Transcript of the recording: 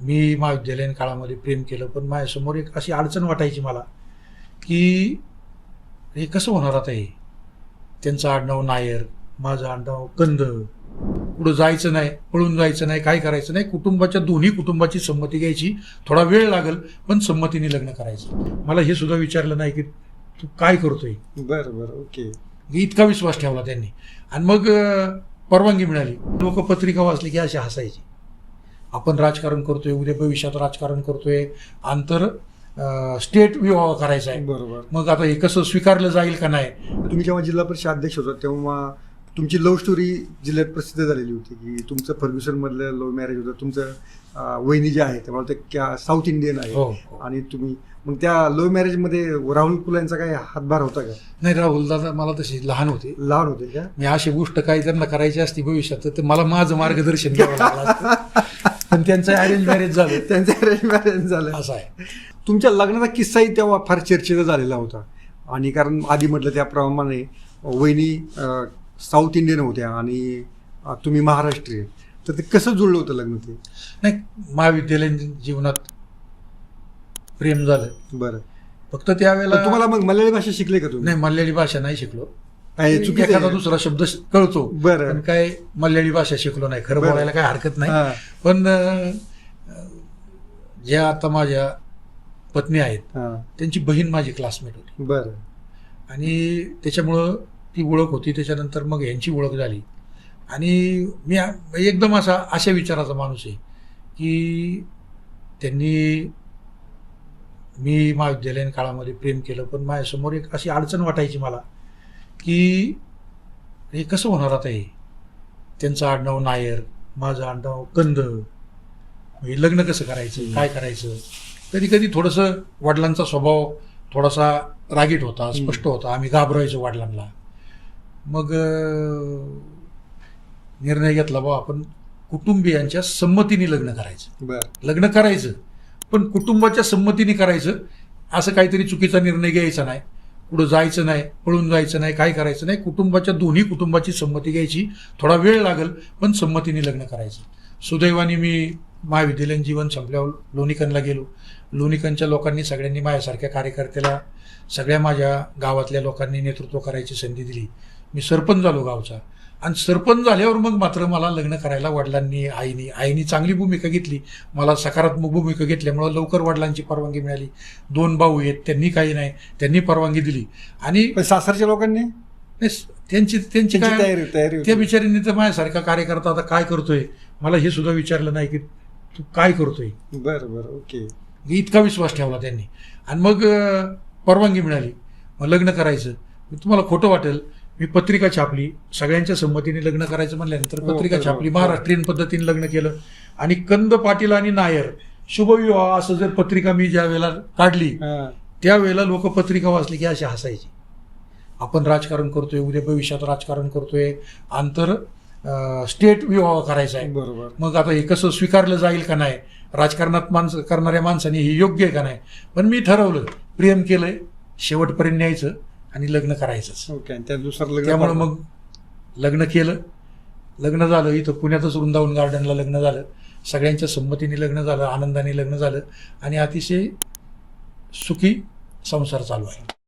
मी महाविद्यालयीन काळामध्ये प्रेम केलं पण माझ्यासमोर एक अशी अडचण वाटायची मला की हे कसं होणार आता हे? त्यांचं आडनाव नायर माझं आडनाव कंद. पुढं जायचं नाही पळून जायचं नाही काय करायचं नाही कुटुंबाच्या दोन्ही कुटुंबाची संमती घ्यायची. थोडा वेळ लागेल पण संमतीने लग्न करायचं. मला हे सुद्धा विचारलं नाही की तू काय करतोय? बरं बरं ओके. इतका विश्वास ठेवला त्यांनी. आणि मग परवानगी मिळाली. लोक पत्रिका वाचली की अशी हसायची. आपण राजकारण करतोय उद्या भविष्यात राजकारण करतोय आंतर स्टेट विवाह करायचा आहे. बरोबर. मग आता हे कसं स्वीकारलं जाईल का नाही? तुम्ही जेव्हा जिल्हा परिषद अध्यक्ष होता तेव्हा तुमची लव्ह स्टोरी जिल्ह्यात प्रसिद्ध झालेली होती की तुमचं फर्ग्युसन मधलं लव्ह मॅरेज होतं. तुमचं वहिनी जे आहे ते मला ते क्या साऊथ इंडियन आहे. आणि तुम्ही मग त्या लव्ह मॅरेजमध्ये राहुल कुल यांचा काही हातभार होता का? नाही राहुल दादा मला तशी लहान होते. लहान होते का? मी अशी गोष्ट काही त्यांना करायची असती भविष्यात तर मला माझं मार्गदर्शन घ्यावं लागलं पण त्यांचं अरेंज मॅरेज झालं. त्यांचं अरेंज मॅरेज झालं. असं आहे. तुमच्या लग्नाचा किस्साही तेव्हा फार चर्चेचा झालेला होता. आणि कारण आधी म्हटलं त्याप्रमाणे वहिनी साऊथ इंडियन होत्या आणि तुम्ही महाराष्ट्रीयन तर ते कसं जुळलं होतं लग्न ते? नाही महाविद्यालयीन जीवनात प्रेम झालं. बरं. फक्त त्यावेळेला तुम्हाला मग मल्याळी भाषा शिकले का तुम्ही? नाही मल्याळी भाषा नाही शिकलो. काय चुकीचं एखादा? दुसरा शब्द कळतो बरं. पण काय मल्याळी भाषा शिकलो नाही खरं. बोलायला काय हरकत नाही पण ज्या आता माझ्या पत्नी आहेत. त्यांची बहीण माझी क्लासमेट होती बरं आणि त्याच्यामुळं ती ओळख होती त्याच्यानंतर मग यांची ओळख झाली आणि मी एकदम असा अशा विचाराचा माणूस आहे की त्यांनी मी महाविद्यालयीन काळामध्ये प्रेम केलं पण माझ्यासमोर एक अशी अडचण वाटायची मला की हे कसं होणार आता हे? त्यांचं आडनाव नायर माझं आडनाव कंद. हे लग्न कसं करायचं? काय करायचं? कधी कधी थोडंसं वडिलांचा स्वभाव थोडासा रागीट होता स्पष्ट होता. आम्ही घाबरायचो वडिलांना. मग निर्णय घेतला बा आपण कुटुंबियांच्या संमतीने लग्न करायचं. लग्न करायचं पण कुटुंबाच्या संमतीने करायचं असं काहीतरी चुकीचा निर्णय घ्यायचा नाही. पुढं जायचं नाही पळून जायचं नाही काय करायचं नाही कुटुंबाच्या दोन्ही कुटुंबाची संमती घ्यायची. थोडा वेळ लागेल पण संमतीने लग्न करायचं. सुदैवाने मी महाविद्यालयीन जीवन संपल्यावर लोणीकनला गेलो. लोणीकनच्या लोकांनी सगळ्यांनी माझ्यासारख्या कार्यकर्त्याला सगळ्या माझ्या गावातल्या लोकांनी नेतृत्व करायची संधी दिली. मी सरपंच झालो गावचा. आणि सरपंच झाल्यावर मग मात्र मला लग्न करायला वडिलांनी आईनी आईनी चांगली भूमिका घेतली. मला सकारात्मक भूमिका घेतल्यामुळं लवकर वडिलांची परवानगी मिळाली. दोन भाऊ आहेत त्यांनी काही नाही त्यांनी परवानगी दिली. आणि सासरच्या लोकांनी? नाही, त्यांची त्यांची काय तयारी तयारी त्या. बिचारीने तर माझ्यासारखा कार्यकर्ता आता काय करतोय? मला हे सुद्धा विचारलं नाही की तू काय करतोय? बरं बरं ओके. इतका विश्वास ठेवला त्यांनी. आणि मग परवानगी मिळाली. मग लग्न करायचं. तुम्हाला खोटं वाटेल मी पत्रिका छापली सगळ्यांच्या संमतीने लग्न करायचं म्हणल्यानंतर हो, पत्रिका हो, छापली हो. महाराष्ट्रीयन पद्धतीने लग्न केलं. आणि कंद पाटील आणि नायर शुभविवाह असं जर पत्रिका मी ज्या वेळेला काढली. त्यावेळेला लोक पत्रिका वाचली की अशी हसायची. आपण राजकारण करतोय उद्या भविष्यात राजकारण करतोय आंतर स्टेट विवाह करायचा आहे. बरोबर. मग आता हे कसं स्वीकारलं जाईल का नाही? राजकारणात माणसं करणाऱ्या माणसाने हे योग्य आहे का नाही? पण मी ठरवलं प्रेम केलंय शेवटपर्यंत न्यायचं. आणि लग्न करायचंच. ओके आणि त्या दुसरं लग्न त्यामुळे मग लग्न केलं. लग्न झालं इथं पुण्यातच वृंदावन गार्डनला लग्न झालं. सगळ्यांच्या संमतीने लग्न झालं आनंदाने लग्न झालं. आणि अतिशय सुखी संसार चालू आहे.